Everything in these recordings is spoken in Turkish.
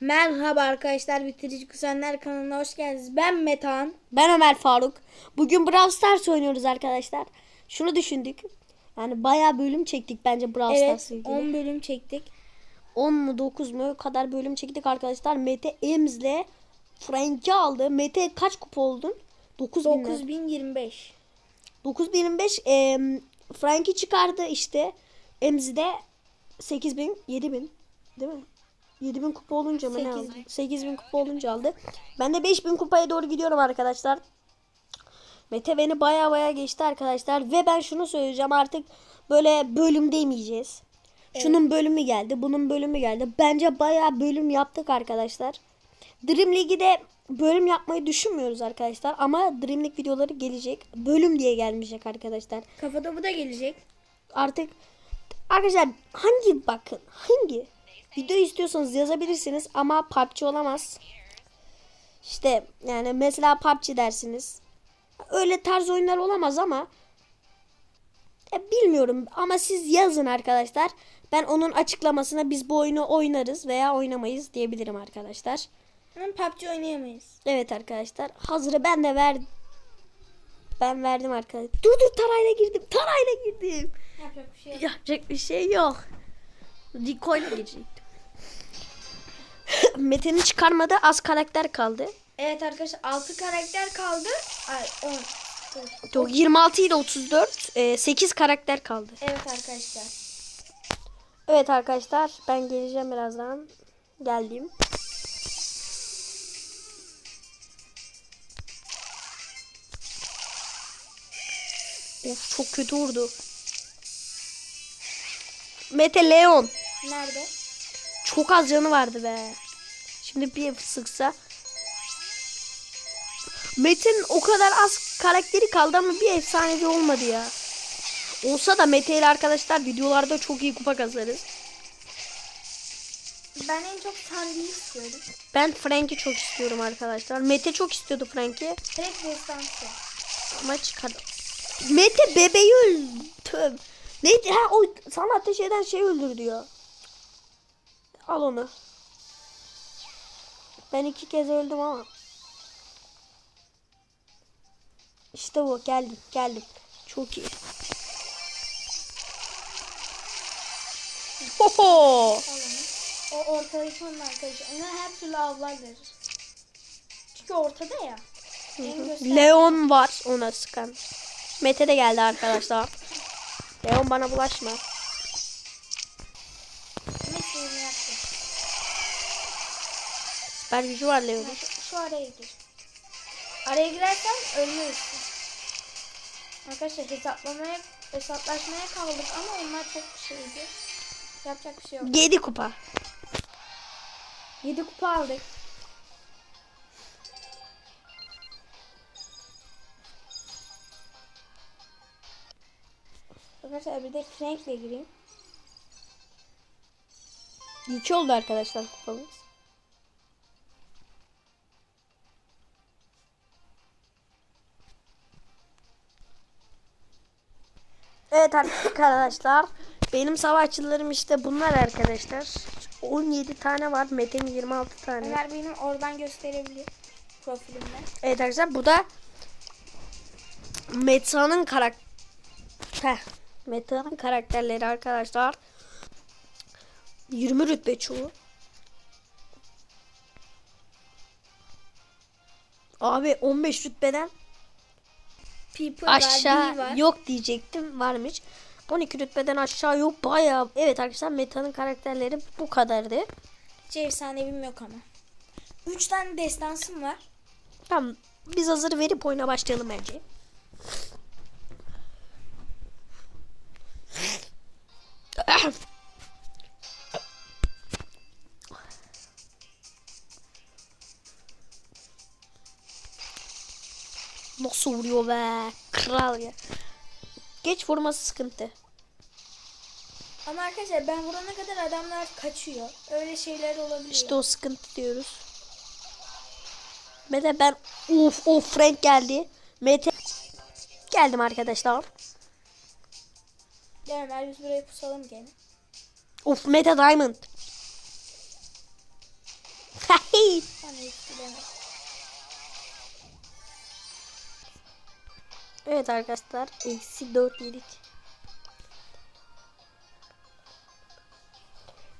Merhaba arkadaşlar Bitirici Kuzenler kanalına hoş geldiniz. Ben Metan. Ben Ömer Faruk. Bugün Brawl Stars oynuyoruz arkadaşlar. Şunu düşündük. Yani bayağı bölüm çektik bence Brawl Evet Stars'la ilgili. 10 bölüm çektik. 10 mu 9 mu kadar bölüm çektik arkadaşlar. Mete Ems'le Frank'i aldı. Mete kaç kupa oldun? 9000. 9025. 9025 e, Frank'i çıkardı işte. Ems'i de 8000 7000 değil mi? 7000 kupa olunca mı ne aldı? 8000. 8000 kupa olunca aldı. Ben de 5000 kupaya doğru gidiyorum arkadaşlar. Mete beni baya baya geçti arkadaşlar. Ve ben şunu söyleyeceğim artık böyle bölüm demeyeceğiz. Şunun bölümü geldi. Bunun bölümü geldi. Bence baya bölüm yaptık arkadaşlar. Dream League'i de bölüm yapmayı düşünmüyoruz arkadaşlar. Ama Dream League videoları gelecek. Bölüm diye gelmeyecek arkadaşlar. Kafada bu da gelecek. Artık arkadaşlar hangi bakın hangi video istiyorsanız yazabilirsiniz ama PUBG olamaz. İşte yani mesela PUBG dersiniz. Öyle tarz oyunlar olamaz ama ya bilmiyorum ama siz yazın arkadaşlar. Ben onun açıklamasına biz bu oyunu oynarız veya oynamayız diyebilirim arkadaşlar. Ama PUBG oynayamayız. Evet arkadaşlar. Hazırı ben de ver ben verdim arkadaşlar. Dur dur tarayla girdim. Tarayla girdim. Yapacak bir şey yok. Yapacak bir şey yok. Dikoyla girecektim. Mete'nin çıkarmadı az karakter kaldı. Evet arkadaşlar 6 karakter kaldı. Ay 10. Dur. Yok 26 ile 34 e, 8 karakter kaldı. Evet arkadaşlar. Evet arkadaşlar ben geleceğim birazdan. Geldim. Of çok kötü vurdu. Mete Leon. Nerede? Çok az canı vardı be. Şimdi bir sıksa. Mete'nin o kadar az karakteri kaldı ama bir efsanevi olmadı ya. Olsa da Mete ile arkadaşlar videolarda çok iyi kupa kazarız. Ben en çok Sandy'yi istiyorum. Ben Frank'i çok istiyorum arkadaşlar. Mete çok istiyordu Frank'i Direkt destansı. ama çıkardı. Mete bebeği öldü. Neydi? Ha o sana ateş eden şey öldürdü ya. Al onu. Ben iki kez öldüm ama. İşte bu geldim geldim. Çok iyi. Hoho. O ortadaki onun arkadaşı. Onlar her türlü avlar verir. Çünkü ortada ya. Leon var ona sıkan. Mete de geldi arkadaşlar. Leon bana bulaşma. Süper gücü var Leon'un. Şu, şu araya gir. Araya girersen ölüyorsun. Arkadaşlar hesaplamaya, hesaplaşmaya kaldık ama onlar çok şeydi. Yapacak bir şey yok. 7 kupa. 7 kupa aldık. Arkadaşlar bir de Frank'le gireyim. 2 oldu arkadaşlar kupamız. Evet arkadaşlar. Benim savaşçılarım işte bunlar arkadaşlar. 17 tane var. Mete'nin 26 tane. Ömer benim oradan gösterebilir profilimden. Evet arkadaşlar bu da Meta'nın karakter Meta'nın karakterleri arkadaşlar. 20 rütbe çoğu. Abi 15 rütbeden People aşağı var. yok diyecektim varmış. 12 rütbeden aşağı yok bayağı. Evet arkadaşlar Meta'nın karakterleri bu kadardı. Hiç efsanevim yok ama. 3 tane destansım var. Tamam biz hazır verip oyuna başlayalım bence. Nasıl vuruyor be? Kral ya. Geç vurması sıkıntı. Ama arkadaşlar ben vurana kadar adamlar kaçıyor. Öyle şeyler olabiliyor. İşte o sıkıntı diyoruz. Mete ben of of Frank geldi. Mete geldim arkadaşlar. Gel Ömer biz buraya pusalım gene. Of Meta Diamond. değil. Evet arkadaşlar. Eksi 4 yedik.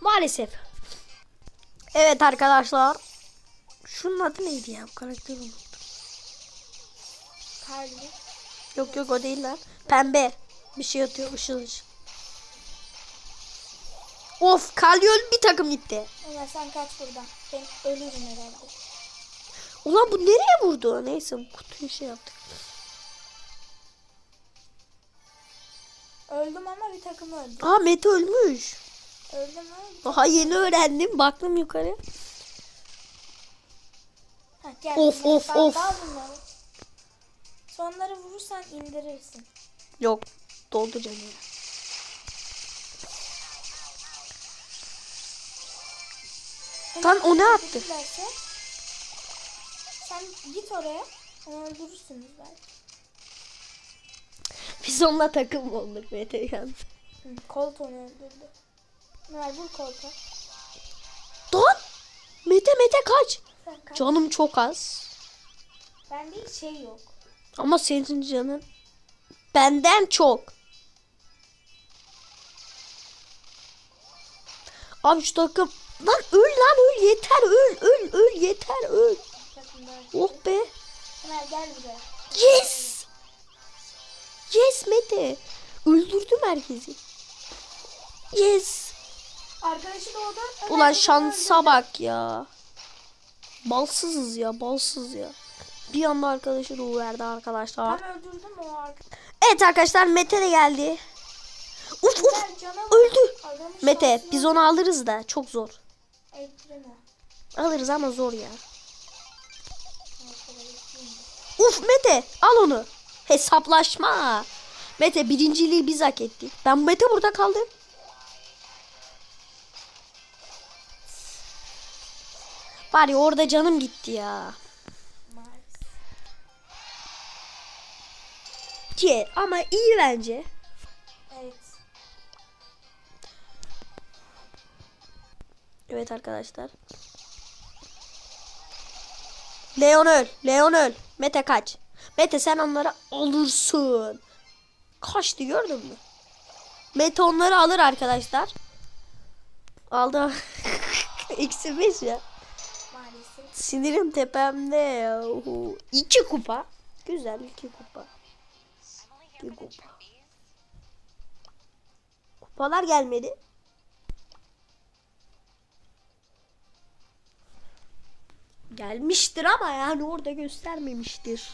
Maalesef. Evet arkadaşlar. Şunun adı neydi ya? Bu karakteri unuttum. Karlı. Yok yok o değil lan. Pembe. Bir şey atıyor ışıl ışıl. Of Kalyol bir takım gitti. Ömer sen kaç buradan. Ben ölürüm herhalde. Ulan bu nereye vurdu? Neyse bu kutuyu şey yaptık. Öldüm ama bir takım öldü. Aa Mete ölmüş. Öldüm ama. Daha yeni öğrendim. Baktım yukarı. Heh, gel. Of, of, of. Sonları vurursan indirirsin. Yok. Doldu canım. Lan o ne attı? Sen git oraya. Onu öldürürsünüz belki. Biz onunla takım olduk Mete yalnız. Colt onu öldürdü. Ömer vur Colt'a. Lan! Mete Mete kaç. Kaç. Canım çok az. Bende hiç şey yok. Ama senin canın benden çok. Abi şu takım lan öl lan öl yeter öl öl öl yeter öl. Oh be. Ömer gel buraya. Yes. Yes Mete. Öldürdüm herkesi. Yes. Arkadaşı da orada. Ulan şansa bak ya. Balsızız ya balsız ya. Bir anda arkadaşı da verdi arkadaşlar. Ben öldürdüm o arkadaşı. Evet arkadaşlar Mete de geldi. Uf uf öldü. Mete biz onu alırız da çok zor. Alırız ama zor ya. Uf Mete al onu. Hesaplaşma. Mete birinciliği biz hak ettik. Ben Mete burada kaldım. Var ya orada canım gitti ya. Ki ama iyi bence. Evet. Evet arkadaşlar. Leon öl. Leon öl. Mete kaç. Mete sen onları alırsın. Kaçtı gördün mü? Mete onları alır arkadaşlar. Aldı. Eksi beş ya. Maalesef. Sinirim tepemde. yahu. İki kupa. Güzel iki kupa. İki kupa. Kupalar gelmedi. Gelmiştir ama yani orada göstermemiştir.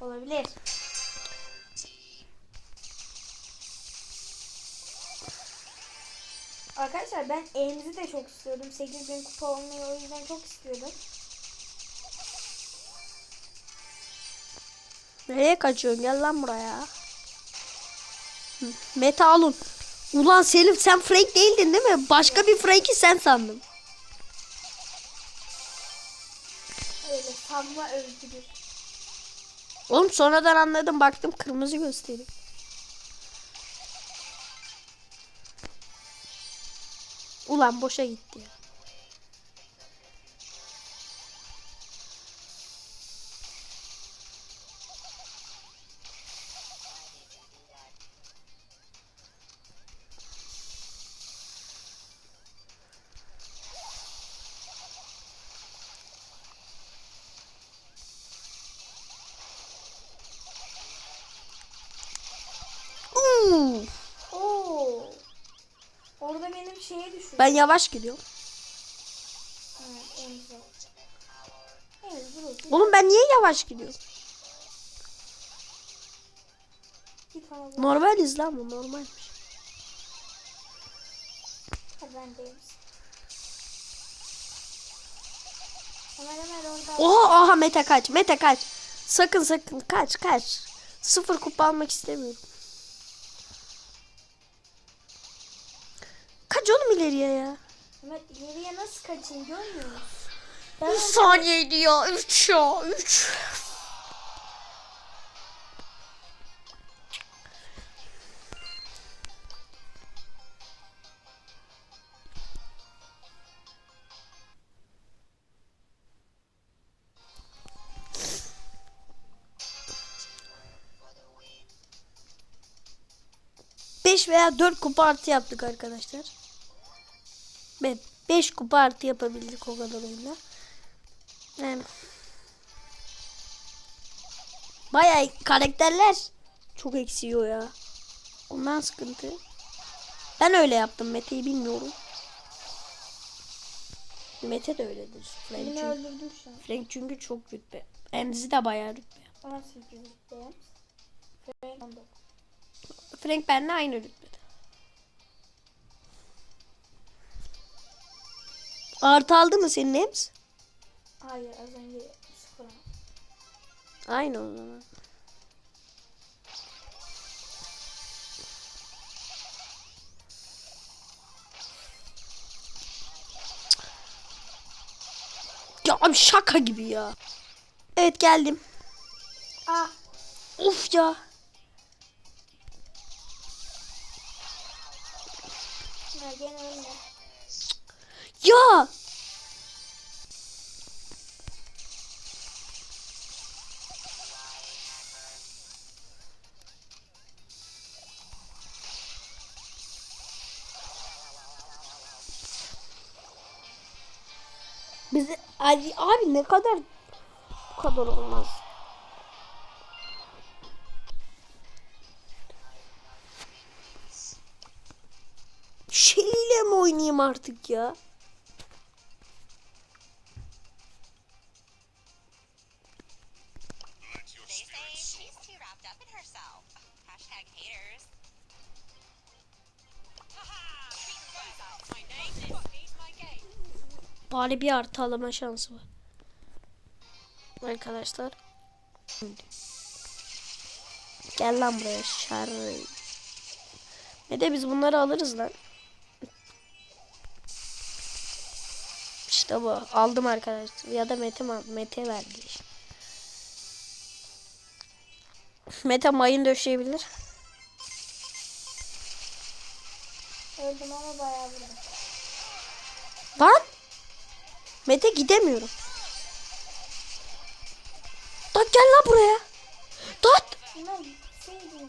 Olabilir. Arkadaşlar ben elimizi de çok istiyordum. 8000 kupa olmayı o yüzden çok istiyordum. Nereye kaçıyorsun? Gel lan buraya. Hı, Mete alın. Ulan Selim sen Frank değildin değil mi? Başka bir Frank'i sen sandım. Öyle sanma özgürür. Oğlum sonradan anladım baktım kırmızı gösteriyor. Ulan boşa gitti ya. Şeye düşürdü. Ben yavaş gidiyorum. Evet, en güzel. Evet, burası. Oğlum ben niye yavaş gidiyorum? Normaliz lan bu normalmiş. Ben. Oha aha Mete kaç. Mete kaç. Sakın sakın kaç kaç. Sıfır kupa almak istemiyorum. canım ileriye ya. Mehmet ileriye nasıl kaçayım görmüyor musun? Ben... Bir saniyeydi ya. Üç ya. Üç. Beş veya dört kupa artı yaptık arkadaşlar. Ve 5 kupa artı yapabildik o kadar oyunda. Yani Bayağı karakterler çok eksiyor ya. Ondan sıkıntı. Ben öyle yaptım. Mete'yi bilmiyorum. Mete de öyledir. Frank Beni çünkü, öldürdün şu an. Frank çünkü çok rütbe. Enzi de bayağı rütbe. 18'deyim. Frank 19. Frank benimle aynı rütbede. Artı aldı mı senin Ems? Hayır az önce 0 Aynı o zaman. Ya abi şaka gibi ya. Evet geldim. Ah Of ya. ya gene ölme. Ya. Bize abi, abi ne kadar bu kadar olmaz. Shelly ile mi oynayayım artık ya? Wrapped up in herself. Hashtag haters. Bari bir artı alama şansı var. Arkadaşlar. Gel lan buraya şarrı. Ne de biz bunları alırız lan. İşte bu. Aldım arkadaşlar. Ya da Mete, Mete verdi. Mete mayın döşeyebilir. Öldüm ama bayağı vurdum. Lan. Mete gidemiyorum. Tat gel lan buraya. Tat.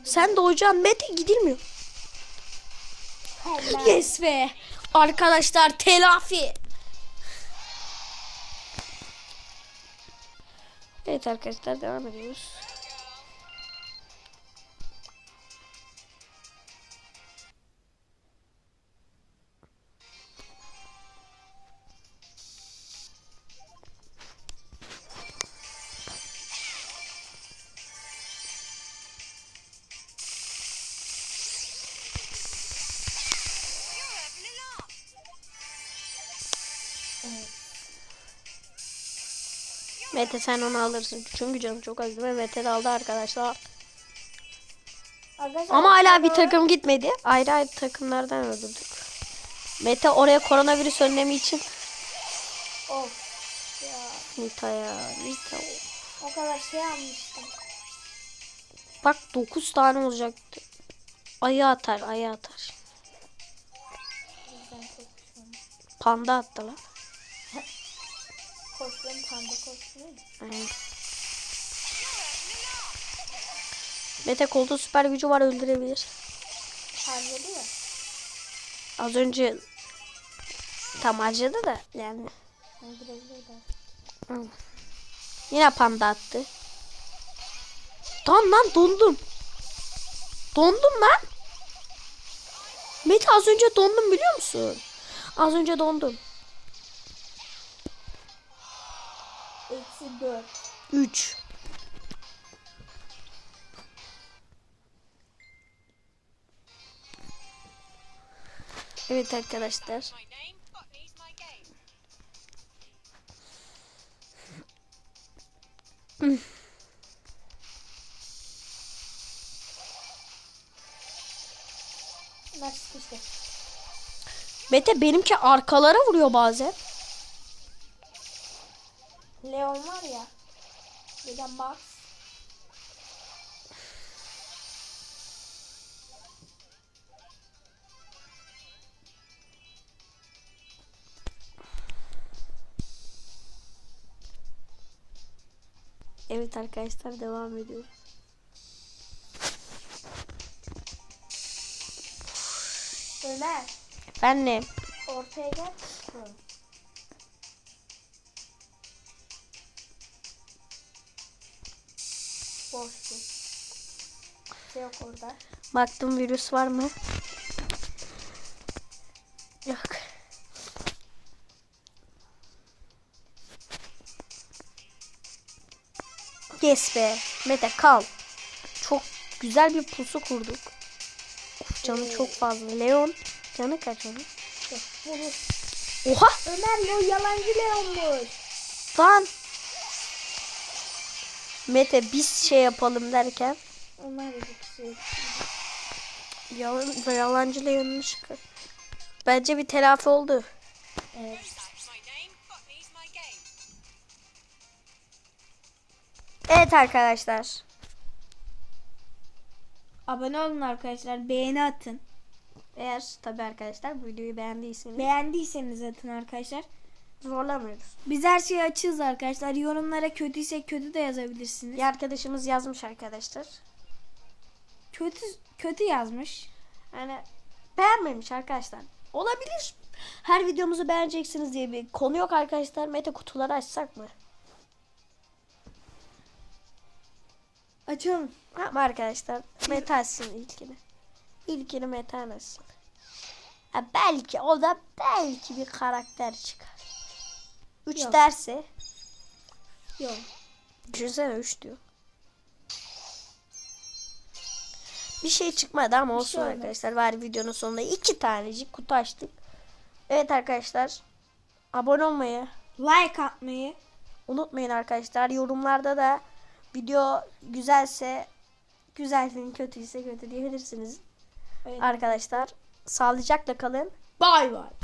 Sen de hocam Mete gidilmiyor. Helal. Yes be. Arkadaşlar telafi. Evet arkadaşlar devam ediyoruz. Mete sen onu alırsın. Çünkü canım çok acıdı ve Mete de aldı arkadaşlar. Arkadaşlar, Ama hala bir takım gitmedi. Ayrı ayrı takımlardan öldürdük. Mete oraya koronavirüs önlemi için Of. Ya Nita ya Nita. o kadar şey almıştım. Bak 9 tane olacaktı. Ayı atar ayı atar. Panda attı lan. Kostüm panda kostümü. Aynen. Mete kolda süper gücü var öldürebilir. Harcadı ya. Az önce tam harcadı da yani. Yine panda attı. Tamam lan dondum. Dondum lan. Mete az önce dondum biliyor musun? Az önce dondum. Eksi 4. 3. Evet arkadaşlar. Sıkıştı. Mete benimki arkalara vuruyor bazen. Leon var ya. Bir de Max. Evet arkadaşlar devam ediyoruz. Ömer. Efendim. Ortaya gel. Hı. Boş bir. Şey yok orada. Baktım virüs var mı? Yok. Yes be. Mete kal. Çok güzel bir pusu kurduk. Of, canı çok fazla. Leon canı kaç onun? Bunu. Oha Ömer o yalancı Leon'muş. lan. Mete biz şey yapalım derken bir şey. yalan, yalancı. Bence bir telafi oldu. Evet. Evet arkadaşlar. Abone olun arkadaşlar. Beğeni atın. Eğer tabi arkadaşlar bu videoyu beğendiyseniz Beğendiyseniz atın arkadaşlar. Zorlamıyoruz. Biz her şeyi açığız arkadaşlar. Yorumlara kötüyse kötü de yazabilirsiniz. Bir arkadaşımız yazmış arkadaşlar. Kötü kötü yazmış. Yani beğenmemiş arkadaşlar. Olabilir. Her videomuzu beğeneceksiniz diye bir konu yok arkadaşlar. Mete kutuları açsak mı? Açalım. Ama arkadaşlar Mete açsın ilkini. İlkini Mete açsın. Ha, belki o da belki bir karakter çıkar. 3 Yok. derse Yok. Düşünsene 3 diyor. Bir şey çıkmadı ama olsun şey arkadaşlar. Var videonun sonunda iki tanecik kutu açtık. Evet arkadaşlar. Abone olmayı Like atmayı. unutmayın arkadaşlar. Yorumlarda da video güzelse güzelsin kötüyse kötü diyebilirsiniz. Evet. Arkadaşlar sağlıcakla kalın. Bay bay.